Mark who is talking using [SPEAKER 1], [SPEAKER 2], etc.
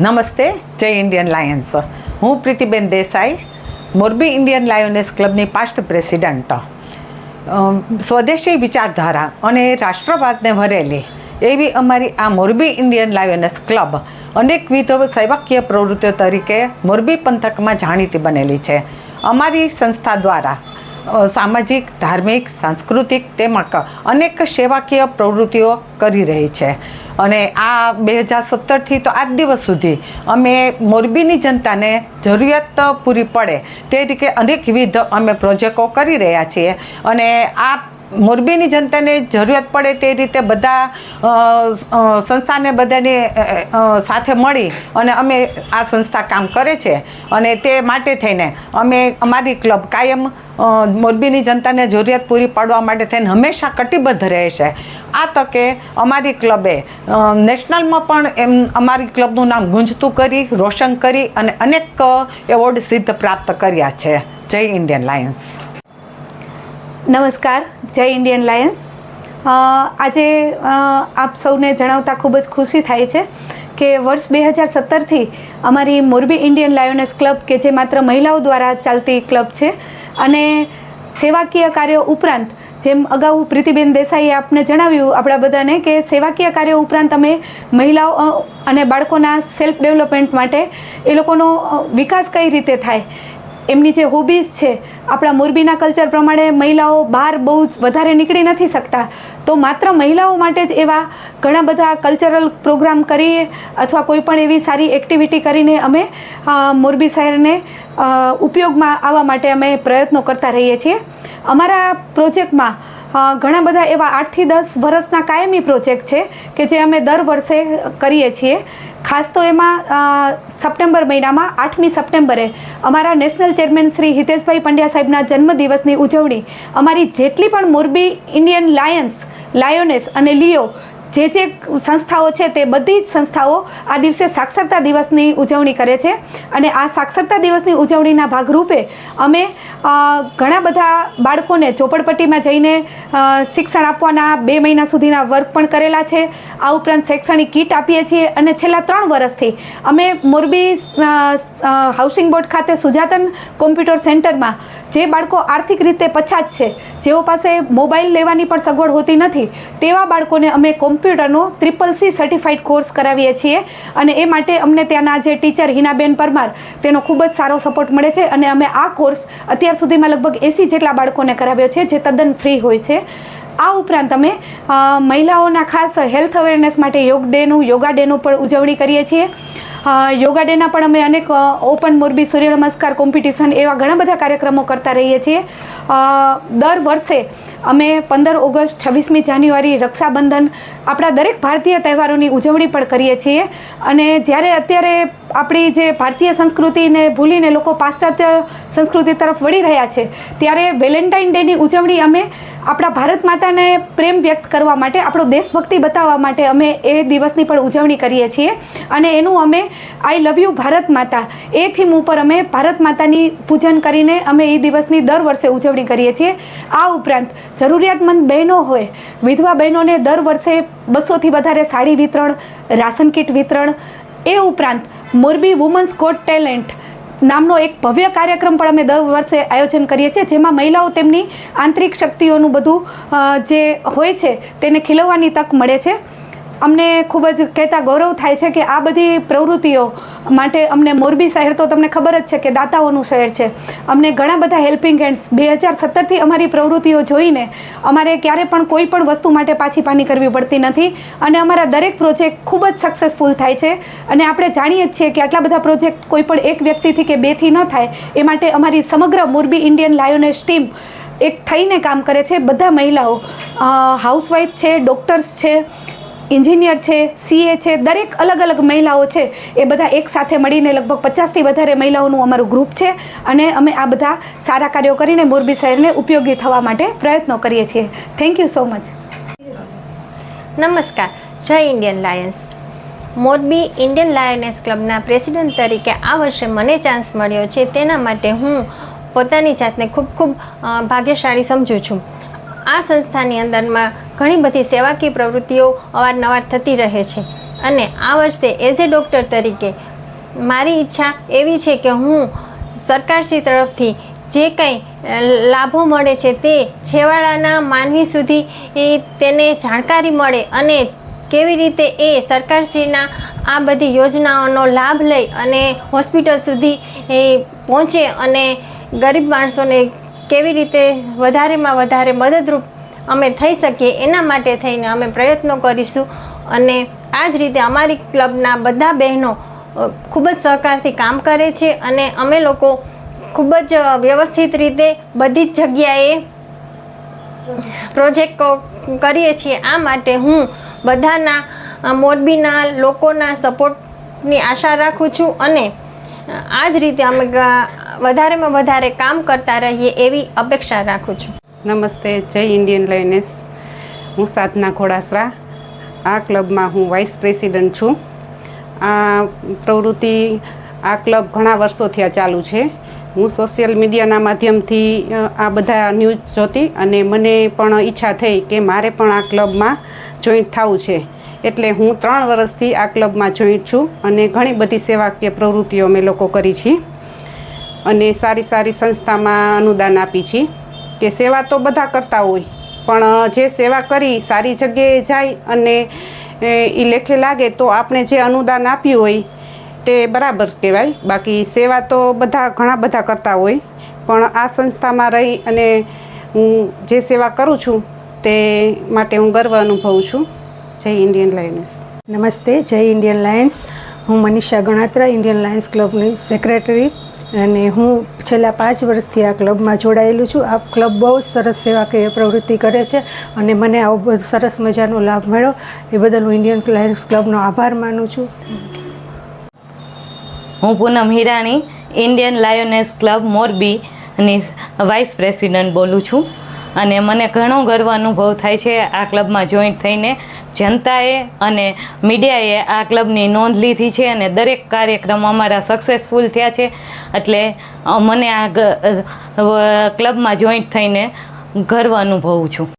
[SPEAKER 1] નમસ્તે, જય Indian Lions. હું પ્રીતિબેન દેસાઈ, મોરબી ઇન્ડિયન લાયોનેસ ક્લબની પાસ્ટ પ્રેસિડન્ટ સ્વદેશી વિચારધારા અને રાષ્ટ્રવાદને ભરેલી એવી અમારી આ મોરબી ઇન્ડિયન લાયોનેસ ક્લબ અનેકવિધ સેવાકીય પ્રવૃત્તિઓ તરીકે મોરબી પંથકમાં જાણીતી બનેલી છે. અમારી સંસ્થા દ્વારા સામાજિક, ધાર્મિક, સાંસ્કૃતિક તેમજ અનેક સેવાકીય પ્રવૃત્તિઓ કરી રહી છે. અને આ બે હજાર સત્તરથી તો આજ દિવસ સુધી અમે મોરબીની જનતાને જરૂરિયાત પૂરી પડે તે રીતે અનેકવિધ અમે પ્રોજેક્ટો કરી રહ્યા છીએ. અને આ મોરબીની જનતાને જરૂરિયાત પડે તે રીતે બધા સંસ્થાને બધાને સાથે મળી અને અમે આ સંસ્થા કામ કરે છે. અને તે માટે થઈને અમે અમારી ક્લબ કાયમ મોરબીની જનતાને જરૂરિયાત પૂરી પાડવા માટે થઈને હંમેશા કટિબદ્ધ રહેશે આ તકે અમારી ક્લબે નેશનલમાં પણ એમ અમારી ક્લબનું નામ ગુંજતું કરી, રોશન કરી અને અનેક એવોર્ડ સિદ્ધ પ્રાપ્ત કર્યા છે. જય ઇન્ડિયન લાયન્સ.
[SPEAKER 2] નમસ્કાર, જય ઇન્ડિયન લાયન્સ. આજે આપ સૌને જણાવતા ખૂબ જ ખુશી થાય છે કે વર્ષ બે હજાર સત્તરથી અમારી મોરબી ઇન્ડિયન લાયોનેસ ક્લબ, કે જે માત્ર મહિલાઓ દ્વારા ચાલતી ક્લબ છે, અને સેવાકીય કાર્યો ઉપરાંત, જેમ અગાઉ પ્રીતિબેન દેસાઈએ આપને જણાવ્યું આપણા બધાને કે સેવાકીય કાર્યો ઉપરાંત અમે મહિલાઓ અને બાળકોના સેલ્ફ ડેવલપમેન્ટ માટે એ લોકોનો વિકાસ કઈ રીતે થાય એમની જે હોબીઝ છે, આપણા મોરબીના કલ્ચર પ્રમાણે મહિલાઓ બહાર બહુ જ વધારે નીકળી નથી શકતા. તો માત્ર મહિલાઓ માટે જ એવા ઘણા બધા કલ્ચરલ પ્રોગ્રામ કરીએ અથવા કોઈ પણ એવી સારી એક્ટિવિટી કરીને અમે મોરબી શહેરને ઉપયોગમાં આવવા માટે અમે પ્રયત્નો કરતા રહીએ છીએ. અમારા પ્રોજેક્ટમાં ઘણા બધા એવા આઠથી દસ વર્ષના કાયમી પ્રોજેક્ટ છે કે જે અમે દર વર્ષે કરીએ છીએ. ખાસ તો એમાં સપ્ટેમ્બર મહિનામાં, આઠમી સપ્ટેમ્બરે અમારા નેશનલ ચેરમેન શ્રી હિતેશભાઈ પંડ્યા સાહેબના જન્મદિવસની ઉજવણી અમારી જેટલી પણ મોરબી ઇન્ડિયન લાયન્સ, લાયોનેસ અને લિયો જે જે સંસ્થાઓ છે તે બધી જ સંસ્થાઓ આ દિવસે સાક્ષરતા દિવસની ઉજવણી કરે છે. અને આ સાક્ષરતા દિવસની ઉજવણીના ભાગરૂપે અમે ઘણા બધા બાળકોને ચોપડપટ્ટીમાં જઈને શિક્ષણ આપવાના બે મહિના સુધીના વર્ક પણ કરેલા છે. આ ઉપરાંત શૈક્ષણિક કીટ આપીએ છીએ અને છેલ્લા ત્રણ વર્ષથી અમે મોરબી હાઉસિંગ બોર્ડ ખાતે સુજાતન કોમ્પ્યુટર સેન્ટરમાં જે બાળકો આર્થિક રીતે પછાત છે, જેઓ પાસે મોબાઈલ લેવાની પણ સગવડ હોતી નથી, તેવા બાળકોને અમે કોમ્પ્યુટરનો ત્રિપલ સી સર્ટિફાઈડ કોર્સ કરાવીએ છીએ. અને એ માટે અમને ત્યાંના જે ટીચર હિનાબેન પરમાર, તેનો ખૂબ જ સારો સપોર્ટ મળે છે. અને અમે આ કોર્સ અત્યાર સુધીમાં લગભગ એસી જેટલા બાળકોને કરાવ્યો છે, જે તદ્દન ફ્રી હોય છે. આ ઉપરાંત અમે મહિલાઓના ખાસ હેલ્થ અવેરનેસ માટે યોગ ડેનું, યોગા ડેનું પણ ઉજવણી કરીએ છીએ. યોગા ડેના પણ અમે અનેક ઓપન મોરબી સૂર્ય નમસ્કાર કોમ્પિટિશન એવા ઘણા બધા કાર્યક્રમો કરતા રહીએ છીએ. દર વર્ષે અમે પંદર ઓગસ્ટ છવ્વીસમી જાન્યુઆરી રક્ષાબંધન આપણા દરેક ભારતીય તહેવારોની ઉજવણી પણ કરીએ છીએ. અને જ્યારે અત્યારે આપણી જે ભારતીય સંસ્કૃતિને ભૂલીને લોકો પાશ્ચાત્ય સંસ્કૃતિ તરફ વળી રહ્યા છે, ત્યારે વેલેન્ટાઇન ડેની ઉજવણી અમે આપણા ભારત માતાને પ્રેમ વ્યક્ત કરવા માટે, આપણો દેશભક્તિ બતાવવા માટે અમે એ દિવસની પણ ઉજવણી કરીએ છીએ. અને એનું અમે આઈ લવ યુ ભારત માતા એ થીમ ઉપર અમે ભારત માતાની પૂજન કરીને અમે એ દિવસની દર વર્ષે ઉજવણી કરીએ છીએ. આ ઉપરાંત જરૂરિયાતમંદ બહેનો હોય, વિધવા બહેનોને દર વર્ષે બસોથી વધારે સાડી વિતરણ, રાશન કીટ વિતરણ, એ ઉપરાંત મોરબી વુમન્સ ગોટ ટેલેન્ટ નામનો એક ભવ્ય કાર્યક્રમ પણ અમે દર વર્ષે આયોજન કરીએ છીએ, જેમાં મહિલાઓ તેમની આંતરિક શક્તિઓનું બધું જે હોય છે, તેને ખીલવવાની તક મળે છે. અમને ખૂબ જ કહેતા ગૌરવ થાય છે કે આ બધી પ્રવૃત્તિઓ માટે અમને મોરબી શહેર તો તમને ખબર જ છે કે દાતાઓનું શહેર છે. અમને ઘણા બધા હેલ્પિંગ હેન્ડ્સ બે હજાર સત્તરથી અમારી પ્રવૃત્તિઓ જોઈને અમારે ક્યારે પણ કોઈ પણ વસ્તુ માટે પાછી પાની કરવી પડતી નથી અને અમારા દરેક પ્રોજેક્ટ ખૂબ જ સક્સેસફુલ થાય છે. અને આપણે જાણીએ જ છીએ કે આટલા બધા પ્રોજેક્ટ કોઈ પણ એક વ્યક્તિથી કે બેથી ન થાય એ માટે અમારી સમગ્ર મોરબી ઇન્ડિયન લાયોનેસ ટીમ એક થઈને કામ કરે છે. બધા મહિલાઓ હાઉસવાઈફ છે ડૉક્ટર્સ છે એન્જિનિયર છે સીએ છે, દરેક અલગ અલગ મહિલાઓ છે. એ બધા એક સાથે મળીને લગભગ પચાસથી વધારે મહિલાઓનું અમારું ગ્રુપ છે અને અમે આ બધા સારા કાર્યો કરીને મોરબી શહેરને ઉપયોગી થવા માટે પ્રયત્નો કરીએ છીએ. થેન્ક યુ સો મચ
[SPEAKER 3] નમસ્કાર. જય Indian Lions. Morbi Indian Lioness ક્લબના president તરીકે આ વર્ષે મને ચાન્સ મળ્યો છે, તેના માટે હું પોતાની જાતને ખૂબ ખૂબ ભાગ્યશાળી સમજું છું. આ સંસ્થાની અંદરમાં ઘણી બધી સેવાકીય પ્રવૃત્તિઓ અવારનવાર થતી રહે છે. અને આ વર્ષે એઝ એ ડૉક્ટર તરીકે મારી ઈચ્છા એવી છે કે હું સરકારશ્રી તરફથી જે કંઈ લાભો મળે છે તે છેવાડાના માનવી સુધી તેને જાણકારી મળે અને કેવી રીતે એ સરકારશ્રીના આ બધી યોજનાઓનો લાભ લઈ અને હોસ્પિટલ સુધી પહોંચે અને ગરીબ માણસોને કેવી રીતે વધારેમાં વધારે મદદરૂપ અમે થઈ શકીએ એના માટે થઈને અમે પ્રયત્નો કરીશું. અને આ જ રીતે અમારી ક્લબના બધા બહેનો ખૂબ જ સહકારથી કામ કરે છે અને અમે લોકો ખૂબ જ વ્યવસ્થિત રીતે બધી જ જગ્યાએ પ્રોજેક્ટ કરીએ છીએ. આ માટે હું બધાના મોરબીના લોકોના સપોર્ટની આશા રાખું છું અને આ જ રીતે અમે વધારેમાં વધારે કામ કરતા રહીએ એવી અપેક્ષા રાખું છું.
[SPEAKER 4] નમસ્તે, જય ઇન્ડિયન લાયનેસ. હું સાધના ઘોડાસરા આ ક્લબમાં હું વાઇસ પ્રેસિડન્ટ છું. આ પ્રવૃત્તિ આ ક્લબ ઘણા વર્ષોથી આ ચાલુ છે. હું સોશિયલ મીડિયાના માધ્યમથી આ બધા ન્યૂઝ જોતી અને મને પણ ઈચ્છા થઈ કે મારે પણ આ ક્લબમાં જોઈન્ટ થવું છે. એટલે હું ત્રણ વર્ષથી આ ક્લબમાં જોઈન્ટ છું અને ઘણી બધી સેવાકીય પ્રવૃત્તિઓ અમે લોકો કરી છીએ. અને સારી સારી સંસ્થામાં અનુદાન આપી છીએ. કે સેવા તો બધા કરતા હોય, પણ જે સેવા કરી સારી જગ્યાએ જાય અને, એ લેખે લાગે તો આપણે જે અનુદાન આપ્યું હોય, તે બરાબર કહેવાય. બાકી સેવા તો બધા ઘણા બધા કરતા હોય, પણ આ સંસ્થામાં રહી અને હું જે સેવા કરું છું, તે માટે હું ગર્વ અનુભવું છું. જય ઇન્ડિયન લાયન્સ.
[SPEAKER 5] નમસ્તે, જય ઇન્ડિયન લાયન્સ. હું મનીષા ગણાત્રા, ઇન્ડિયન લાયન્સ ક્લબની સેક્રેટરી. અને હું છેલ્લા પાંચ વર્ષથી આ ક્લબમાં જોડાયેલું છું. આ ક્લબ બહુ જ સરસ સેવાકીય પ્રવૃત્તિ કરે છે અને મને આવો સરસ મજાનો લાભ મળ્યો. એ બદલ હું ઇન્ડિયન લાયન્સ ક્લબનો આભાર માનું છું.
[SPEAKER 6] હું Poonam Hirani, Indian Lioness club Morbi અને વાઇસ પ્રેસિડન્ટ બોલું છું. અને મને ઘણો ગર્વ અનુભવ થાય છે આ ક્લબમાં જોઈન્ટ થઈને જનતાએ અને મીડિયાએ આ ક્લબની નોંધ લીધી છે અને દરેક કાર્યક્રમ અમારા સક્સેસફુલ થયા છે. એટલે મને આ ક્લબમાં જોઈન્ટ થઈને ગર્વ અનુભવું છું.